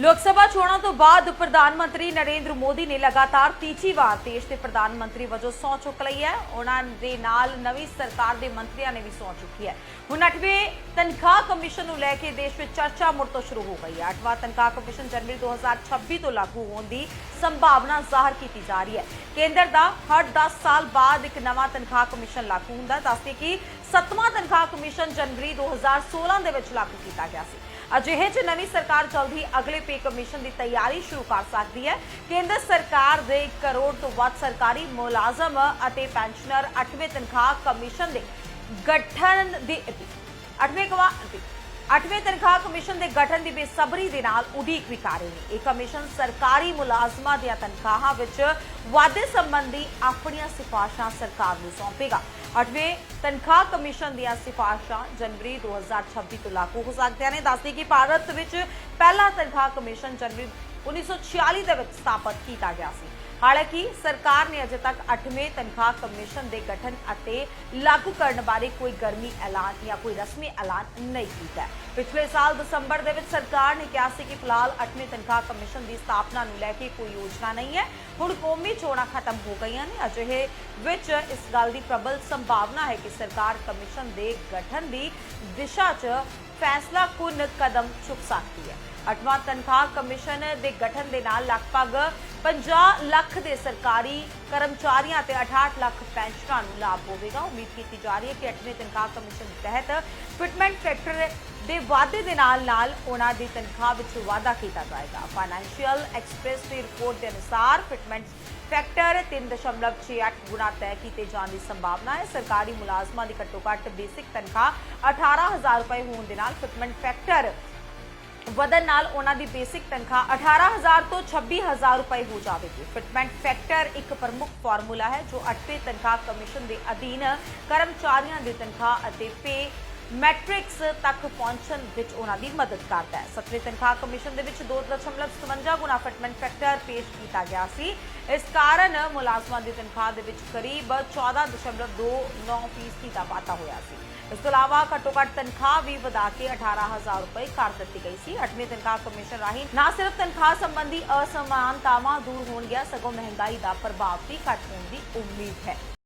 ਲੋਕ ਸਭਾ ਚੋਣਾਂ ਤੋਂ ਬਾਅਦ ਪ੍ਰਧਾਨ ਮੰਤਰੀ ਨਰਿੰਦਰ ਮੋਦੀ ਨੇ ਲਗਾਤਾਰ ਤੀਜੀ ਵਾਰ ਦੇਸ਼ ਦੇ ਪ੍ਰਧਾਨ ਮੰਤਰੀ ਵਜੋਂ ਸਹੁੰ ਚੁੱਕ ਲਈ ਹੈ। ਉਹਨਾਂ ਦੇ ਨਾਲ ਨਵੀਂ ਸਰਕਾਰ ਦੇ ਮੰਤਰੀਆਂ ਨੇ ਵੀ ਸਹੁੰ ਚੁੱਕੀ ਹੈ। ਹੁਣ 8ਵੇਂ ਤਨਖਾਹ ਕਮਿਸ਼ਨ ਨੂੰ ਲੈ ਕੇ ਦੇਸ਼ ਵਿੱਚ ਚਰਚਾ ਮੁੜ ਤੋਂ ਸ਼ੁਰੂ ਹੋ ਗਈ ਹੈ। 8ਵਾਂ ਤਨਖਾਹ ਕਮਿਸ਼ਨ ਜਨਵਰੀ 2026 ਤੋਂ ਲਾਗੂ ਹੋਣ ਦੀ ਸੰਭਾਵਨਾ ਜ਼ਾਹਰ ਕੀਤੀ ਜਾ ਰਹੀ ਹੈ। ਕੇਂਦਰ ਦਾ ਹਰ 10 ਸਾਲ ਬਾਅਦ ਇੱਕ ਨਵਾਂ ਤਨਖਾਹ ਕਮਿਸ਼ਨ ਲਾਗੂ ਹੁੰਦਾ ਹੈ। ਦੱਸਦੇ ਕਿ 7ਵਾਂ ਤਨਖਾਹ ਕਮਿਸ਼ਨ ਜਨਵਰੀ 2016 ਦੇ ਵਿੱਚ ਲਾਗੂ ਕੀਤਾ ਗਿਆ ਸੀ। ਅਜਿਹੇ ਚ ਨਵੀਂ ਸਰਕਾਰ ਜਲਦੀ ਅਗਲੇ ਪੇ ਕਮਿਸ਼ਨ ਦੀ ਤਿਆਰੀ ਸ਼ੁਰੂ ਕਰ ਸਕਦੀ ਹੈ। ਕੇਂਦਰ ਸਰਕਾਰ ਦੇ 1 ਕਰੋੜ ਤੋਂ ਵੱਧ ਸਰਕਾਰੀ ਮੁਲਾਜ਼ਮ ਅਤੇ ਪੈਨਸ਼ਨਰ 8ਵੇਂ ਤਨਖਾਹ ਕਮਿਸ਼ਨ ਦੇ ਗਠਨ ਦੀ 8ਵੇਂ ਕਵਾ 8ਵੇਂ ਤਨਖਾਹ ਕਮਿਸ਼ਨ ਦੇ ਗਠਨ ਦੀ ਬੇਸਬਰੀ ਦੇ ਨਾਲ ਉਡੀਕ ਵੀ ਕਰ ਰਹੇ ਨੇ। ਇਹ ਕਮਿਸ਼ਨ ਸਰਕਾਰੀ ਮੁਲਾਜ਼ਮਾਂ ਦੀਆਂ ਤਨਖਾਹਾਂ ਵਿੱਚ ਵਾਧੇ ਸੰਬੰਧੀ ਆਪਣੀਆਂ ਸਿਫਾਰਸ਼ਾਂ ਸਰਕਾਰ ਨੂੰ ਸੌਂਪੇਗਾ। 8ਵੇਂ ਤਨਖਾਹ ਕਮਿਸ਼ਨ ਦੀਆਂ ਸਿਫਾਰਸ਼ਾਂ ਜਨਵਰੀ 2026 ਤੋਂ ਲਾਗੂ ਹੋ ਸਕਦੀਆਂ ਨੇ। ਦੱਸਦੇ ਕਿ ਭਾਰਤ ਵਿੱਚ ਪਹਿਲਾ ਤਨਖਾਹ ਕਮਿਸ਼ਨ ਜਨਵਰੀ 1946 ਦੇ ਵਿੱਚ ਸਥਾਪਿਤ ਕੀਤਾ ਗਿਆ ਸੀ। ਹਾਲਾਂਕਿ ਸਰਕਾਰ ਨੇ ਅਜੇ ਤੱਕ 8ਵੇਂ ਤਨਖਾਹ ਕਮਿਸ਼ਨ ਦੇ ਗਠਨ ਅਤੇ ਲਾਗੂ ਕਰਨ ਬਾਰੇ ਕੋਈ ਗਰਮੀ ਐਲਾਨ ਜਾਂ ਕੋਈ ਰਸਮੀ ਐਲਾਨ ਨਹੀਂ ਕੀਤਾ ਪਿਛਲੇ ਸਾਲ ਦਸੰਬਰ ਦੇ ਵਿੱਚ ਸਰਕਾਰ ਨੇ ਕਿਹਾ ਸੀ ਕਿ ਫਿਲਹਾਲ 8ਵੇਂ ਤਨਖਾਹ ਕਮਿਸ਼ਨ ਦੀ ਸਥਾਪਨਾ ਨੂੰ ਲੈ ਕੇ ਕੋਈ ਯੋਜਨਾ ਨਹੀਂ ਹੈ। ਹੁਣ ਕੌਮੀ ਚੋਣਾਂ ਖਤਮ ਹੋ ਗਈਆਂ ਨੇ। ਅਜਿਹੇ ਵਿੱਚ ਇਸ ਗੱਲ ਦੀ ਪ੍ਰਬਲ ਸੰਭਾਵਨਾ ਹੈ ਕਿ ਸਰਕਾਰ ਕਮਿਸ਼ਨ ਦੇ ਗਠਨ ਦੀ ਦਿਸ਼ਾ 'ਚ ਫੈਸਲਾ ਕੁਨ ਕਦਮ ਚੁੱਕ ਸਕਦੀ ਹੈ। ਅੱਠਵਾਂ ਤਨਖਾਹ ਕਮਿਸ਼ਨ ਦੇ ਗਠਨ ਦੇ ਨਾਲ ਲਗਭਗ 50 ਲੱਖ ਦੇ ਸਰਕਾਰੀ ਕਰਮਚਾਰੀਆਂ ਤੇ 68 ਲੱਖ ਪੈਨਸ਼ਨਰਾਂ ਨੂੰ ਲਾਭ ਹੋਵੇਗਾ। ਉਮੀਦ ਕੀਤੀ ਜਾ ਰਹੀ ਹੈ ਕਿ 8ਵੇਂ ਤਨਖਾਹ ਕਮਿਸ਼ਨ ਦੇ ਤਹਿਤ ਫਿਟਮੈਂਟ ਫੈਕਟਰ ਦੇ ਵਾਧੇ ਦੇ ਨਾਲ ਨਾਲ ਉਹਨਾਂ ਦੀ ਤਨਖਾਹ ਵਿੱਚ ਵਾਧਾ ਕੀਤਾ ਜਾਏਗਾ। ਫਾਈਨੈਂਸ਼ੀਅਲ ਐਕਸਪ੍ਰੈਸ ਦੀ ਰਿਪੋਰਟ ਦੇ ਅਨੁਸਾਰ ਫਿਟਮੈਂਟ ਫੈਕਟਰ 3.68 ਗੁਣਾ ਤੈਅ ਕੀਤੇ ਜਾਣ ਦੀ ਸੰਭਾਵਨਾ ਹੈ। ਸਰਕਾਰੀ ਮੁਲਾਜ਼ਮਾਂ ਦੀ ਘੱਟੋ ਘੱਟ ਬੇਸਿਕ ਤਨਖਾਹ 18000 ਰੁਪਏ ਹੋਣ ਦੇ ਨਾਲ ਫਿਟਮੈਂਟ ਫੈਕਟਰ ਵਧਣ ਨਾਲ ਉਹਨਾਂ ਦੀ ਬੇਸਿਕ ਤਨਖਾਹ 18000 ਤੋਂ 26000 ਰੁਪਏ ਹੋ ਜਾਵੇਗੀ। ਫਿਟਮੈਂਟ ਫੈਕਟਰ ਇੱਕ ਪ੍ਰਮੁੱਖ ਫਾਰਮੂਲਾ ਹੈ ਜੋ 8ਵੇਂ ਤਨਖਾਹ ਕਮਿਸ਼ਨ ਦੇ ਅਧੀਨ ਕਰਮਚਾਰੀਆਂ ਦੀ ਤਨਖਾਹ ਅਤੇ ਪੇ ਮੈਟ੍ਰਿਕਸ ਤੱਕ ਪਹੁੰਚਣ ਵਿੱਚ ਉਹਨਾਂ ਦੀ ਮਦਦ ਕਰਦਾ ਹੈ। 7ਵੇਂ ਤਨਖਾਹ ਕਮਿਸ਼ਨ ਦੇ ਵਿੱਚ 2.57 ਗੁਣਾ ਫਿਟਮੈਂਟ ਫੈਕਟਰ ਪੇਸ਼ ਕੀਤਾ ਗਿਆ ਸੀ। ਇਸ ਕਾਰਨ ਮੁਲਾਜ਼ਮਾਂ ਦੀ ਤਨਖਾਹ ਦੇ ਵਿੱਚ ਕਰੀਬ 14.29% ਦਾ ਵਾਧਾ ਹੋਇਆ ਸੀ। ਇਸ ਤੋਂ ਇਲਾਵਾ ਘੱਟੋ ਘੱਟ ਤਨਖਾਹ ਵੀ ਵਧਾ ਕੇ 18000 ਰੁਪਏ ਕਰ ਦਿੱਤੀ ਗਈ ਸੀ। 8ਵੇਂ ਤਨਖਾਹ ਕਮਿਸ਼ਨ ਰਾਹੀਂ ਨਾ ਸਿਰਫ ਤਨਖਾਹ ਸੰਬੰਧੀ ਅਸਮਾਨਤਾਵਾਂ ਦੂਰ ਹੋਣਗੀਆਂ, ਸਗੋਂ ਮਹਿੰਗਾਈ ਦਾ ਪ੍ਰਭਾਵ ਵੀ ਘੱਟ ਹੋਣ ਦੀ ਉਮੀਦ ਹੈ।